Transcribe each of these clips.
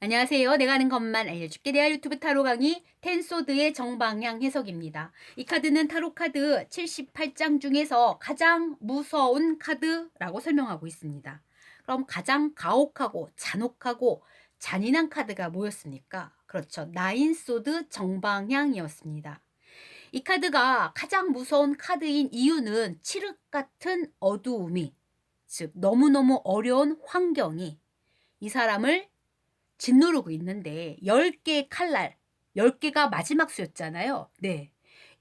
안녕하세요. 내가 아는 것만 알려줄게. 내가 유튜브 타로 강의 텐소드의 정방향 해석입니다. 이 카드는 타로 카드 78장 중에서 가장 무서운 카드라고 설명하고 있습니다. 그럼 가장 가혹하고 잔혹하고 잔인한 카드가 뭐였습니까? 그렇죠. 나인소드 정방향이었습니다. 이 카드가 가장 무서운 카드인 이유는 칠흑 같은 어두움이, 즉, 너무너무 어려운 환경이 이 사람을 짓누르고 있는데 10개의 칼날, 10개가 마지막 수였잖아요. 네.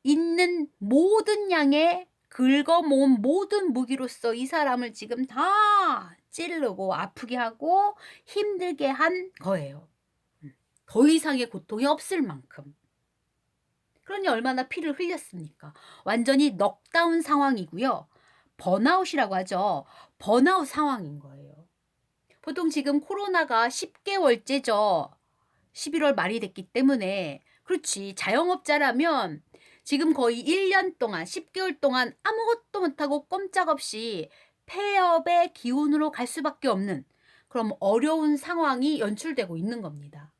있는 모든 양의 긁어 모은 모든 무기로서 이 사람을 지금 다 찌르고 아프게 하고 힘들게 한 거예요. 음. 더 이상의 고통이 없을 만큼. 그러니 얼마나 피를 흘렸습니까? 완전히 넉다운 상황이고요. 번아웃이라고 하죠. 번아웃 상황인 거예요. 보통 지금 코로나가 10개월째죠. 11월 말이 됐기 때문에 그렇지 자영업자라면 지금 거의 1년 동안 10개월 동안 아무것도 못하고 꼼짝없이 폐업의 기운으로 갈 수밖에 없는 그럼 어려운 상황이 연출되고 있는 겁니다.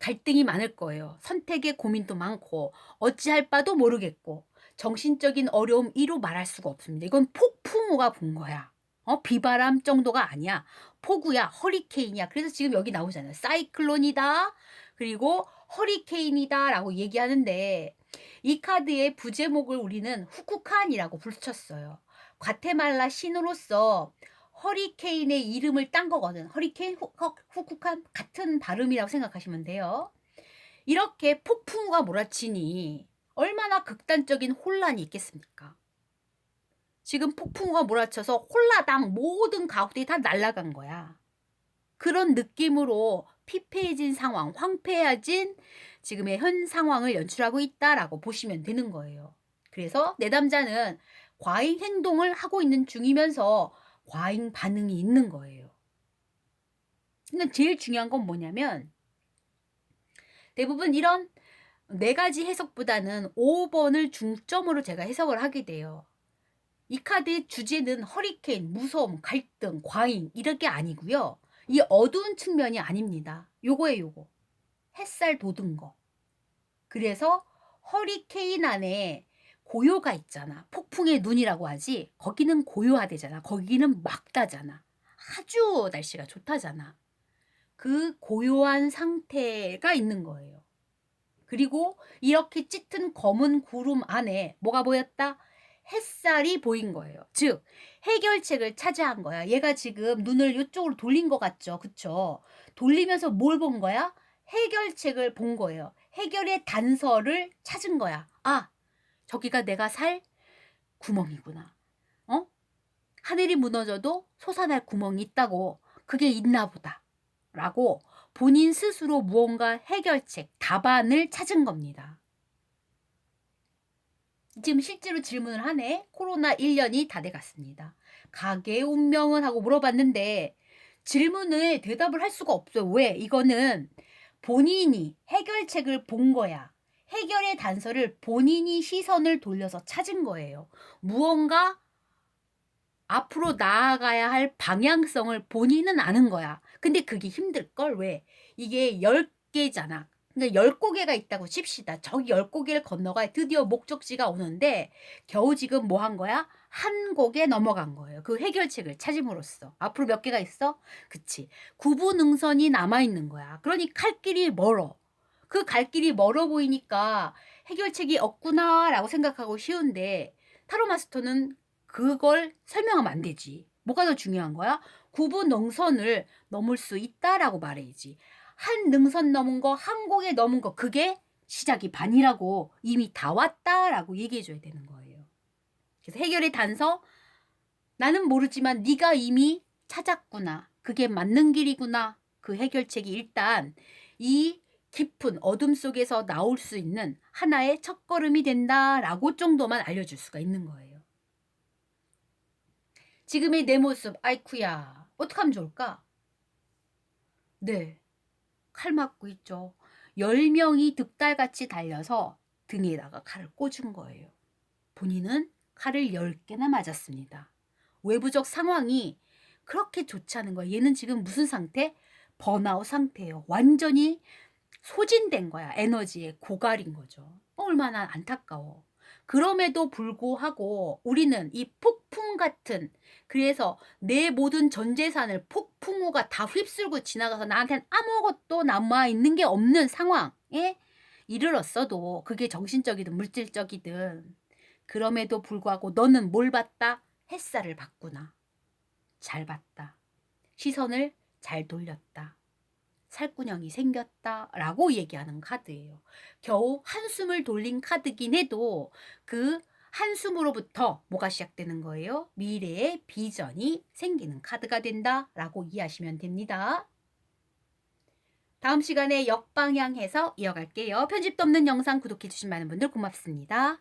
갈등이 많을 거예요. 선택의 고민도 많고 어찌할 바도 모르겠고 정신적인 어려움 이로 말할 수가 없습니다. 이건 폭풍우가 본 거야. 어, 비바람 정도가 아니야. 폭우야, 허리케인이야. 그래서 지금 여기 나오잖아요. 사이클론이다. 그리고 허리케인이다라고 얘기하는데 이 카드의 부제목을 우리는 후쿠칸이라고 붙였어요. 과테말라 신으로서 허리케인의 이름을 딴 거거든. 허리케인, 후, 후쿠칸 같은 발음이라고 생각하시면 돼요. 이렇게 폭풍우가 몰아치니 얼마나 극단적인 혼란이 있겠습니까? 지금 폭풍우가 몰아쳐서 홀라당 모든 가옥들이 다 날아간 거야. 그런 느낌으로 피폐해진 상황, 황폐해진 지금의 현 상황을 연출하고 있다라고 보시면 되는 거예요. 그래서 내담자는 과잉 행동을 하고 있는 중이면서 과잉 반응이 있는 거예요. 근데 제일 중요한 건 뭐냐면 대부분 이런 네 가지 해석보다는 5번을 중점으로 제가 해석을 하게 돼요. 이 카드의 주제는 허리케인, 무서움, 갈등, 과잉 이런 게 아니고요. 이 어두운 측면이 아닙니다. 요거에 요거. 햇살 돋은 거. 그래서 허리케인 안에 고요가 있잖아. 폭풍의 눈이라고 하지. 거기는 고요하대잖아. 거기는 막다잖아. 아주 날씨가 좋다잖아. 그 고요한 상태가 있는 거예요. 그리고 이렇게 짙은 검은 구름 안에 뭐가 보였다? 햇살이 보인 거예요. 즉 해결책을 차지한 거야. 얘가 지금 눈을 이쪽으로 돌린 것 같죠. 그쵸? 돌리면서 뭘 본 거야? 해결책을 본 거예요. 해결의 단서를 찾은 거야. 아, 저기가 내가 살 구멍이구나. 어? 하늘이 무너져도 솟아날 구멍이 있다고. 그게 있나 보다. 라고 본인 스스로 무언가 해결책, 답안을 찾은 겁니다. 지금 실제로 질문을 하네. 코로나 1년이 다 돼갔습니다. 가게의 운명은 하고 물어봤는데 질문을 대답을 할 수가 없어요. 왜? 이거는 본인이 해결책을 본 거야. 해결의 단서를 본인이 시선을 돌려서 찾은 거예요. 무언가 앞으로 나아가야 할 방향성을 본인은 아는 거야. 근데 그게 힘들걸? 왜? 이게 10개잖아. 그러니까 열 고개가 있다고 칩시다. 저기 열 고개를 건너가 드디어 목적지가 오는데 겨우 지금 뭐 한 거야? 한 곡에 넘어간 거예요. 그 해결책을 찾음으로써. 앞으로 몇 개가 있어? 그치. 구분응선이 남아있는 거야. 그러니 갈 길이 멀어. 그 갈 길이 멀어 보이니까 해결책이 없구나라고 생각하고 쉬운데 타로마스터는 그걸 설명하면 안 되지. 뭐가 더 중요한 거야? 구분 능선을 넘을 수 있다라고 말해야지. 한 능선 넘은 거, 한 곡에 넘은 거, 그게 시작이 반이라고 이미 다 왔다라고 얘기해줘야 되는 거예요. 그래서 해결의 단서, 나는 모르지만 네가 이미 찾았구나. 그게 맞는 길이구나. 그 해결책이 일단 이 깊은 어둠 속에서 나올 수 있는 하나의 첫걸음이 된다라고 정도만 알려줄 수가 있는 거예요. 지금의 내 모습, 아이쿠야, 어떻게 하면 좋을까? 네. 칼 맞고 있죠. 열 명이 득달같이 달려서 등에다가 칼을 꽂은 거예요. 본인은 칼을 열개나 맞았습니다. 외부적 상황이 그렇게 좋지 않은 거예요. 얘는 지금 무슨 상태? 번아웃 상태예요. 완전히 소진된 거야. 에너지에 고갈인 거죠. 얼마나 안타까워. 그럼에도 불구하고 우리는 이 폭풍 같은 그래서 내 모든 전 재산을 폭풍우가 다 휩쓸고 지나가서 나한테는 아무것도 남아 있는 게 없는 상황에 이르렀어도 그게 정신적이든 물질적이든 그럼에도 불구하고 너는 뭘 봤다? 햇살을 봤구나. 잘 봤다. 시선을 잘 돌렸다. 살구녕이 생겼다. 라고 얘기하는 카드예요. 겨우 한숨을 돌린 카드긴 해도 그 한숨으로부터 뭐가 시작되는 거예요? 미래의 비전이 생기는 카드가 된다. 라고 이해하시면 됩니다. 다음 시간에 역방향해서 이어갈게요. 편집도 없는 영상 구독해주신 많은 분들 고맙습니다.